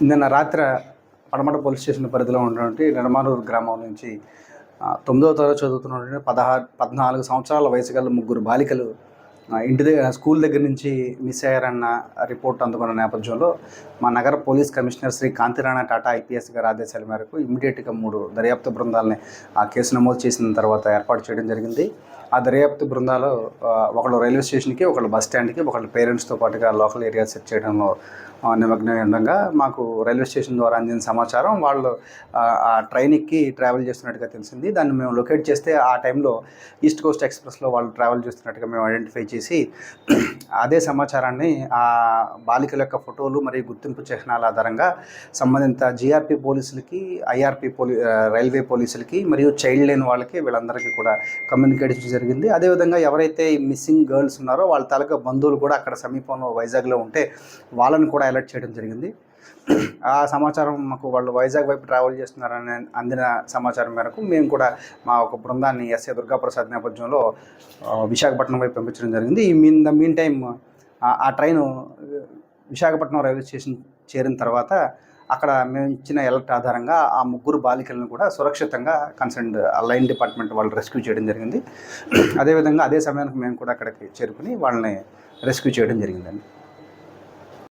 నిన్న రాత్రి పడమట పోలీస్ స్టేషన్ పరిధిలో ఉన్నటువంటి నిడమానూరు గ్రామం నుంచి తొమ్మిదో తొమ్మిదవ తరగతి చదువుతున్నటువంటి పదహారు పద్నాలుగు సంవత్సరాల వయసు గల ముగ్గురు బాలికలు ఇంటి దగ్గర స్కూల్ దగ్గర నుంచి మిస్ అయ్యారన్న రిపోర్ట్ అందుకున్న నేపథ్యంలో మా నగర police commissioner Shri Kanthi Rana Tata IPS గారి ఆదేశాల మేరకు ఇమ్మీడియట్గా మూడు దర్యాప్తు బృందాలని ఆ కేసు నమోదు చేసిన తర్వాత ఏర్పాటు చేయడం జరిగింది. ఆ దర్యాప్తు బృందాలు ఒకళ్ళు రైల్వే స్టేషన్కి ఒకళ్ళు బస్ స్టాండ్కి ఒకళ్ళు పేరెంట్స్తో పాటుగా లోకల్ ఏరియా సెర్చ్ చేయడంలో నిమగ్నమై ఉండగా మాకు రైల్వే స్టేషన్ ద్వారా అందిన సమాచారం వాళ్ళు ఆ, ట్రైన్ ట్రైన్కి ట్రావెల్ చేస్తున్నట్టుగా తెలిసింది. దాన్ని మేము లొకేట్ చేస్తే ఆ టైంలో ఈస్ట్ కోస్ట్ ఎక్స్ప్రెస్లో వాళ్ళు ట్రావెల్ చేస్తున్నట్టుగా మేము ఐడెంటిఫై చేసి చేసి అదే సమాచారాన్ని ఆ బాలికల యొక్క ఫోటోలు మరియు గుర్తింపు చిహ్నాల ఆధారంగా సంబంధిత జిఆర్పి పోలీసులకి ఐఆర్పీ పోలీ రైల్వే పోలీసులకి మరియు చైల్డ్ లైన్ వాళ్ళకి వీళ్ళందరికీ కూడా కమ్యూనికేట్ చేయడం జరిగింది. అదేవిధంగా ఎవరైతే మిస్సింగ్ గర్ల్స్ ఉన్నారో వాళ్ళ తాలూకా బంధువులు కూడా అక్కడ సమీపంలో వైజాగ్లో ఉంటే వాళ్ళని కూడా అలర్ట్ చేయడం జరిగింది. ఆ సమాచారం మాకు వాళ్ళు వైజాగ్ వైపు ట్రావెల్ చేస్తున్నారని అందిన సమాచారం మేరకు మేము కూడా మా ఒక బృందాన్ని ఎస్ఏ దుర్గాప్రసాద్ నేపథ్యంలో విశాఖపట్నం వైపు పంపించడం జరిగింది. ఈ మీన్ ద మీన్ టైం ఆ ట్రైను విశాఖపట్నం రైల్వే స్టేషన్ చేరిన తర్వాత అక్కడ మేము ఇచ్చిన ఎలర్ట్ ఆధారంగా ఆ ముగ్గురు బాలికలను కూడా సురక్షితంగా కన్సర్న్డ్ లైన్ డిపార్ట్మెంట్ వాళ్ళు రెస్క్యూ చేయడం జరిగింది. అదేవిధంగా అదే సమయానికి మేము కూడా అక్కడికి చేరుకుని వాళ్ళని రెస్క్యూ చేయడం జరిగిందండి.